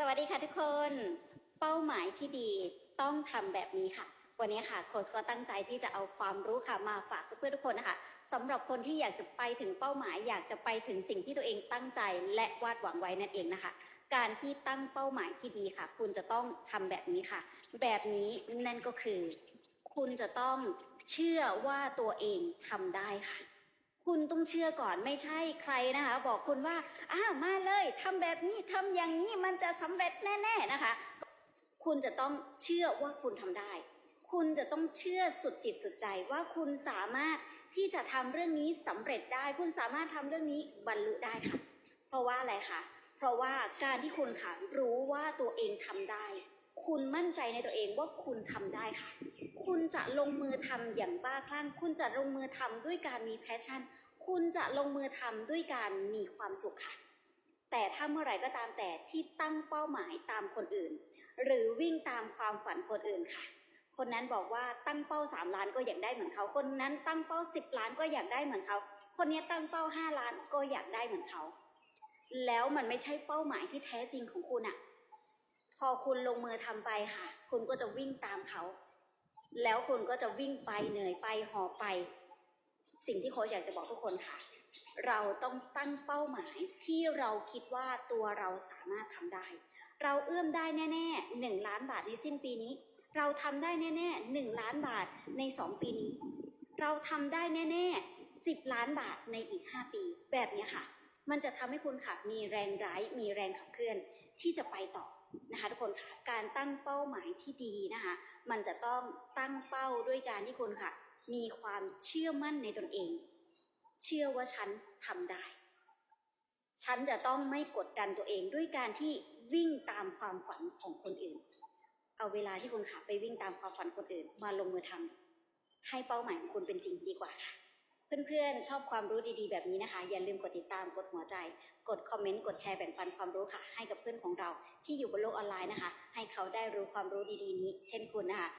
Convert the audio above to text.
สวัสดีค่ะทุกคน เป้าหมายที่ดีต้องทำแบบนี้ค่ะ วันนี้ค่ะโค้ชก็ตั้งใจที่จะเอาความรู้ค่ะมาฝากเพื่อนๆทุกคนนะคะสำหรับคนที่อยากจะไปถึงเป้าหมาย อยากจะไปถึงสิ่งที่ตัวเองตั้งใจและวาดหวังไว้นั่นเองนะคะ การที่ตั้งเป้าหมายที่ดีค่ะ คุณจะต้องทำแบบนี้ค่ะ แบบนี้นั่นก็คือ คุณจะต้องเชื่อว่าตัวเองทำได้ค่ะ คุณต้องเชื่อก่อนไม่ใช่ใครนะคะ บอกคุณว่าอ้าวมาเลยทำแบบนี้ทำอย่างนี้มันจะสำเร็จแน่ๆนะคะ คุณจะต้องเชื่อว่าคุณทำได้ คุณจะต้องเชื่อสุดจิตสุดใจว่าคุณสามารถที่จะทำเรื่องนี้สำเร็จได้ คุณสามารถทำเรื่องนี้บรรลุได้ค่ะ เพราะว่าอะไรคะเพราะว่าการที่คุณค่ะรู้ว่าตัวเองทำได้ คุณมั่นใจในตัวเองว่าคุณทำได้ค่ะ คุณจะลงมือทำอย่างบ้าคลั่ง คุณจะลงมือทำด้วยการมีแพชชั่น คุณจะลงมือทำด้วยการมีความสุขค่ะ แต่ถ้าเมื่อไหร่ก็ตามแต่ที่ตั้งเป้าหมายตามคนอื่น หรือวิ่งตามความฝันคนอื่นค่ะ คนนั้นบอกว่าตั้งเป้าสามล้านก็อยากได้เหมือนเขา คนนั้นตั้งเป้าสิบล้านก็อยากได้เหมือนเขา คนนี้ตั้งเป้าห้าล้านก็อยากได้เหมือนเขา แล้วมันไม่ใช่เป้าหมายที่แท้จริงของคุณอะพอคุณลงมือทำไปค่ะ คุณก็จะวิ่งตามเขา แล้วคุณก็จะวิ่งไปเหนื่อยไปหอบไป สิ่งที่โค้ชอยากจะบอกทุกคนค่ะ เราต้องตั้งเป้าหมายที่เราคิดว่าตัวเราสามารถทำได้ เราเอื้อมได้แน่ๆหนึ่งล้านบาทในสิ้นปีนี้ เราทำได้แน่ๆหนึ่งล้านบาทในสองปีนี้ เราทำได้แน่ๆสิบล้านบาทในอีกห้าปี แบบนี้ค่ะ มันจะทำให้คุณค่ะมีแรงร้ายมีแรงขับเคลื่อนที่จะไปต่อ นะคะทุกคนค่ะการตั้งเป้าหมายที่ดีนะคะมันจะต้องตั้งเป้าด้วยการที่คุณค่ะ มีความเชื่อมั่นในตนเอง เชื่อว่าฉันทำได้ ฉันจะต้องไม่กดดันตัวเองด้วยการที่วิ่งตามความฝันของคนอื่น เอาเวลาที่คุณขาไปวิ่งตามความฝันคนอื่น มาลงมือทำให้เป้าหมายของคุณเป็นจริงดีกว่าค่ะ เพื่อนๆ ชอบความรู้ดีๆ แบบนี้นะคะ อย่าลืมกดติดตามกดหัวใจ กดคอมเมนต์ กดแชร์แบ่งปันความรู้ค่ะ ให้กับเพื่อนของเราที่อยู่บนโลกออนไลน์นะคะ ให้เขาได้รู้ความรู้ดีๆ นี้ เช่นคุณนะคะ